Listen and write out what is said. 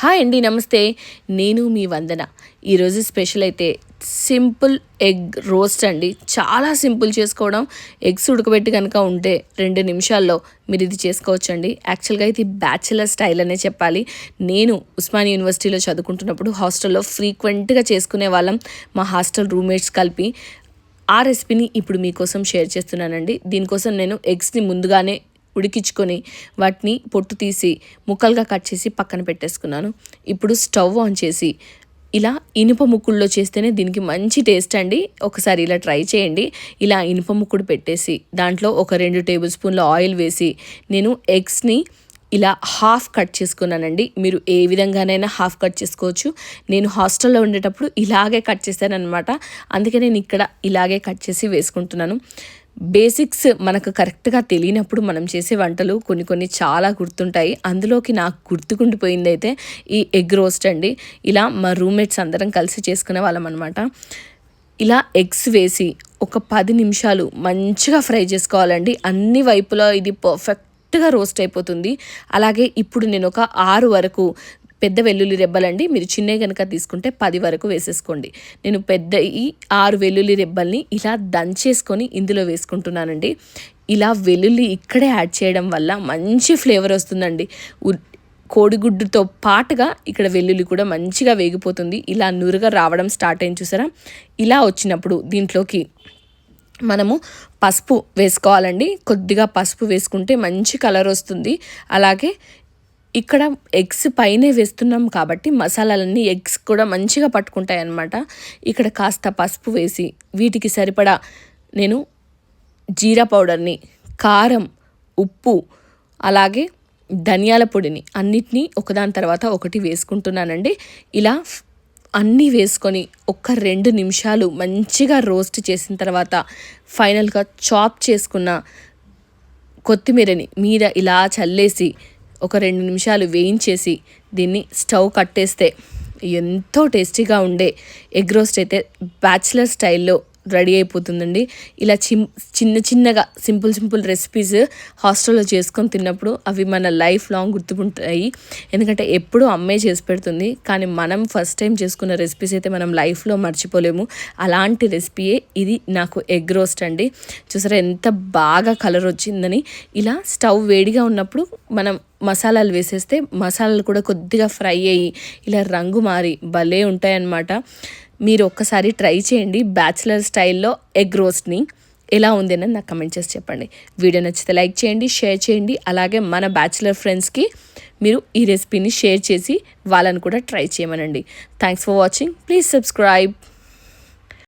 Hi అండి నమస్తే. నేను మీ వందన. ఈరోజు స్పెషల్ అయితే సింపుల్ ఎగ్ రోస్ట్ అండి. చాలా సింపుల్ చేసుకోవడం. ఎగ్స్ ఉడకబెట్టి కనుక ఉంటే రెండు నిమిషాల్లో మీరు ఇది చేసుకోవచ్చండి. యాక్చువల్గా ఇది బ్యాచిలర్ స్టైల్ అనే చెప్పాలి. నేను ఉస్మాన్ యూనివర్సిటీలో చదువుకుంటున్నప్పుడు హాస్టల్లో ఫ్రీక్వెంట్గా చేసుకునే వాళ్ళం. మా హాస్టల్ రూమ్మేట్స్ కలిపి ఆ రెసిపీని ఇప్పుడు మీకోసం షేర్ చేస్తున్నానండి. దీనికోసం నేను ఎగ్స్ని ముందుగానే ఉడికించుకొని వాటిని పొట్టు తీసి ముక్కలుగా కట్ చేసి పక్కన పెట్టేసుకున్నాను. ఇప్పుడు స్టవ్ ఆన్ చేసి ఇలా ఇనుప ముక్కుల్లో చేస్తేనే దీనికి మంచి టేస్ట్ అండి. ఒకసారి ఇలా ట్రై చేయండి. ఇలా ఇనుప ముక్కుడు పెట్టేసి దాంట్లో ఒక రెండు టేబుల్ స్పూన్ల ఆయిల్ వేసి నేను ఎగ్స్ని ఇలా హాఫ్ కట్ చేసుకున్నానండి. మీరు ఏ విధంగానైనా హాఫ్ కట్ చేసుకోవచ్చు. నేను హాస్టల్లో ఉండేటప్పుడు ఇలాగే కట్ చేశాను అనమాట అందుకే నేను ఇక్కడ ఇలాగే కట్ చేసి వేసుకుంటున్నాను. బేసిక్స్ మనకు కరెక్ట్గా తెలియనప్పుడు మనం చేసే వంటలు కొన్ని కొన్ని చాలా గుర్తుంటాయి. అందులోకి నాకు గుర్తుకుండిపోయింది అయితే ఈ ఎగ్ రోస్ట్ అండి. ఇలా మా రూమ్మేట్స్ అందరం కలిసి చేసుకునే వాళ్ళం అనమాట ఇలా ఎగ్స్ వేసి ఒక పది నిమిషాలు మంచిగా ఫ్రై చేసుకోవాలండి. అన్ని వైపులా ఇది పర్ఫెక్ట్గా రోస్ట్ అయిపోతుంది. అలాగే ఇప్పుడు నేను ఒక ఆరు వరకు పెద్ద వెల్లుల్లి రెబ్బలండి. మీరు చిన్నవి కనుక తీసుకుంటే పది వరకు వేసేసుకోండి. నేను పెద్ద ఈ ఆరు వెల్లుల్లి రెబ్బల్ని ఇలా దంచేసుకొని ఇందులో వేసుకుంటున్నానండి. ఇలా వెల్లుల్లి ఇక్కడే యాడ్ చేయడం వల్ల మంచి ఫ్లేవర్ వస్తుందండి. కోడిగుడ్డుతో పాటుగా ఇక్కడ వెల్లుల్లి కూడా మంచిగా వేగిపోతుంది. ఇలా నురుగా రావడం స్టార్ట్ అయింది చూసారా? ఇలా వచ్చినప్పుడు దీంట్లోకి మనము పసుపు వేసుకోవాలండి. కొద్దిగా పసుపు వేసుకుంటే మంచి కలర్ వస్తుంది. అలాగే ఇక్కడ ఎగ్స్ పైనే వేస్తున్నాం కాబట్టి మసాలాలన్నీ ఎగ్స్ కూడా మంచిగా పట్టుకుంటాయి అన్నమాట ఇక్కడ కాస్త పసుపు వేసి వీటికి సరిపడా నేను జీరా పౌడర్ని కారం ఉప్పు అలాగే ధనియాల పొడిని అన్నిటినీ ఒకదాని తర్వాత ఒకటి వేసుకుంటున్నానండి. ఇలా అన్నీ వేసుకొని ఒక రెండు నిమిషాలు మంచిగా రోస్ట్ చేసిన తర్వాత ఫైనల్గా చాప్ చేసుకున్న కొత్తిమీరని మీద ఇలా చల్లేసి ఒక రెండు నిమిషాలు వేయించేసి దీన్ని స్టవ్ కట్టేస్తే ఎంతో టేస్టీగా ఉండే ఎగ్ రోస్ట్ అయితే బ్యాచిలర్ స్టైల్లో రెడీ అయిపోతుందండి. ఇలా చిమ్ చిన్న చిన్నగా సింపుల్ సింపుల్ రెసిపీస్ హాస్టల్లో చేసుకొని తిన్నప్పుడు అవి మన లైఫ్ లాంగ్ గుర్తుకుంటాయి. ఎందుకంటే ఎప్పుడూ అమ్మే చేసి పెడుతుంది. కానీ మనం ఫస్ట్ టైం చేసుకున్న రెసిపీస్ అయితే మనం లైఫ్లో మర్చిపోలేము. అలాంటి రెసిపీయే ఇది నాకు ఎగ్ రోస్ట్ అండి. చూసారా ఎంత బాగా కలర్ వచ్చిందని. ఇలా స్టవ్ వేడిగా ఉన్నప్పుడు మనం మసాలాలు వేసేస్తే మసాలాలు కూడా కొద్దిగా ఫ్రై అయ్యి ఇలా రంగు మారి భలే ఉంటాయన్నమాట. మీరు ఒక్కసారి ట్రై చేయండి బ్యాచిలర్ స్టైల్లో ఎగ్ రోస్ట్ని. ఎలా ఉంది అని నాకు కమెంట్ చేసి చెప్పండి. వీడియో నచ్చితే లైక్ చేయండి షేర్ చేయండి. అలాగే మన బ్యాచిలర్ ఫ్రెండ్స్కి మీరు ఈ రెసిపీని షేర్ చేసి వాళ్ళని కూడా ట్రై చేయమనండి. Thanks for watching please subscribe